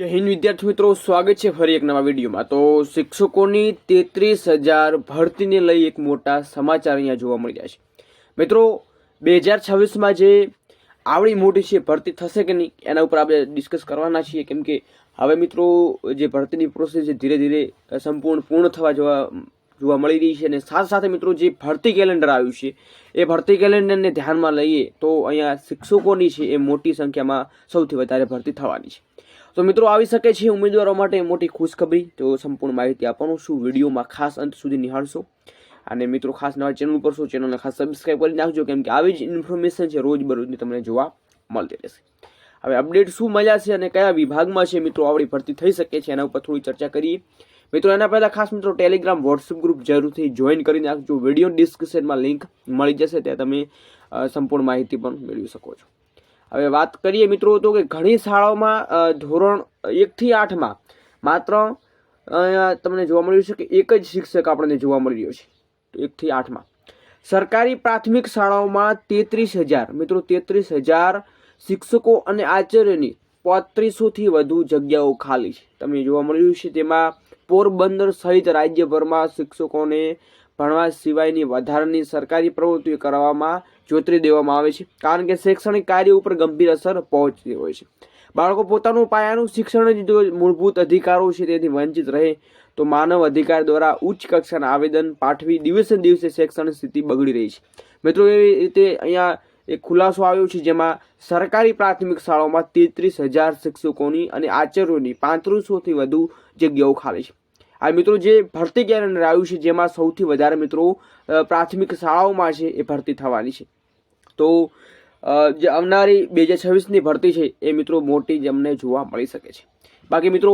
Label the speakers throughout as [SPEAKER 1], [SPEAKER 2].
[SPEAKER 1] જય હિન્દ વિદ્યાર્થી મિત્રો, સ્વાગત છે ફરી એક નવા વિડીયોમાં. તો શિક્ષકોની તેત્રીસ હજાર ભરતીને લઈ એક મોટા સમાચાર અહીંયા જોવા મળી રહ્યા છે. મિત્રો, બે હજાર છવ્વીસમાં જે આવડી મોટી છે, ભરતી થશે કે નહીં, એના ઉપર આપણે ડિસ્કસ કરવાના છીએ. કેમ કે હવે મિત્રો, જે ભરતીની પ્રોસેસ છે, ધીરે ધીરે સંપૂર્ણ પૂર્ણ થવા જોવા જોવા મળી રહી છે. અને સાથે સાથે મિત્રો, જે ભરતી કેલેન્ડર આવ્યું છે, એ ભરતી કેલેન્ડરને ધ્યાનમાં લઈએ તો અહીંયા શિક્ષકોની છે, એ મોટી સંખ્યામાં સૌથી વધારે ભરતી થવાની છે. તો મિત્રો આવી શકે છે ઉમેદવારો માટે મોટી ખુશખબરી. તો સંપૂર્ણ માહિતી આપવાનું છું. વિડીયોમાં ખાસ અંત સુધી નિહાળશો. અને મિત્રો, ખાસ નવા ચેનલ ઉપર શું ચેનલને ખાસ સબસ્ક્રાઈબ કરી નાખજો, કેમ કે આવી જ ઇન્ફોર્મેશન છે રોજબરોજની તમને જોવા મળતી રહેશે. હવે અપડેટ શું મળ્યા છે અને કયા વિભાગમાં છે મિત્રો, આવડી ભરતી થઈ શકે છે, એના ઉપર થોડી ચર્ચા કરીએ. મિત્રો, એના પહેલાં ખાસ મિત્રો ટેલિગ્રામ વોટ્સઅપ ગ્રુપ જરૂરથી જોઈન કરી નાખજો. વીડિયો ડિસ્ક્રિપ્શનમાં લિંક મળી જશે, ત્યાં તમે સંપૂર્ણ માહિતી પણ મેળવી શકો છો. હવે વાત કરીએ મિત્રો તો કે ઘણી શાળાઓમાં ધોરણ એકથી આઠમાં માત્ર તમને જોવા મળ્યું છે કે એક જ શિક્ષક આપણને જોવા મળી રહ્યો છે એકથી આઠમાં સરકારી પ્રાથમિક શાળાઓમાં તેત્રીસ હજાર, મિત્રો તેત્રીસ હજાર શિક્ષકો અને આચાર્યની પોત્રીસોથી વધુ જગ્યાઓ ખાલી છે. તમને જોવા મળ્યું છે તેમાં પોરબંદર સહિત રાજ્યભરમાં શિક્ષકોને ભણવા સિવાયની વધારાની સરકારી પ્રવૃત્તિઓ કરવામાં જોતરી દેવામાં આવે છે, કારણ કે શૈક્ષણિક કાર્ય ઉપર ગંભીર અસર પહોંચતી હોય છે. બાળકો પોતાનું પાયાનું શિક્ષણ જ મૂળભૂત અધિકારો છે તેથી વંચિત રહે, તો માનવ અધિકાર દ્વારા ઉચ્ચ કક્ષાના આવેદન પાઠવી દિવસે દિવસે શૈક્ષણિક સ્થિતિ બગડી રહી છે. મિત્રો, એવી રીતે અહીંયા એક ખુલાસો આવ્યો છે જેમાં સરકારી પ્રાથમિક શાળાઓમાં તેત્રીસ હજાર શિક્ષકોની અને આચાર્યોની પાંત્રીસોથી વધુ જગ્યાઓ ખાલી છે. આ મિત્રો જે ભરતી કેલેન્ડર આવ્યું છે, જેમાં સૌથી વધારે મિત્રો પ્રાથમિક શાળાઓમાં છે એ ભરતી થવાની છે. તો જે આવનારી બે હજાર છવ્વીસની ભરતી છે એ મિત્રો મોટી જ અમને જોવા મળી શકે છે. બાકી મિત્રો,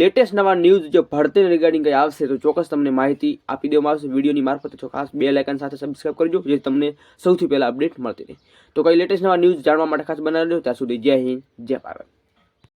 [SPEAKER 1] લેટેસ્ટ નવા ન્યૂઝ જો ભરતી રિગાર્ડિંગ કંઈ આવશે તો ચોક્કસ તમને માહિતી આપી દેવામાં આવશે. વિડીયોની મારફતે ખાસ બે લાઇકન સાથે સબસ્ક્રાઈબ કરજો, જે તમને સૌથી પહેલાં અપડેટ મળતી રહે. તો કઈ લેટેસ્ટ નવા ન્યૂઝ જાણવા માટે ખાસ બનાવી દો. ત્યાં સુધી જય હિન્દ, જય ભારત.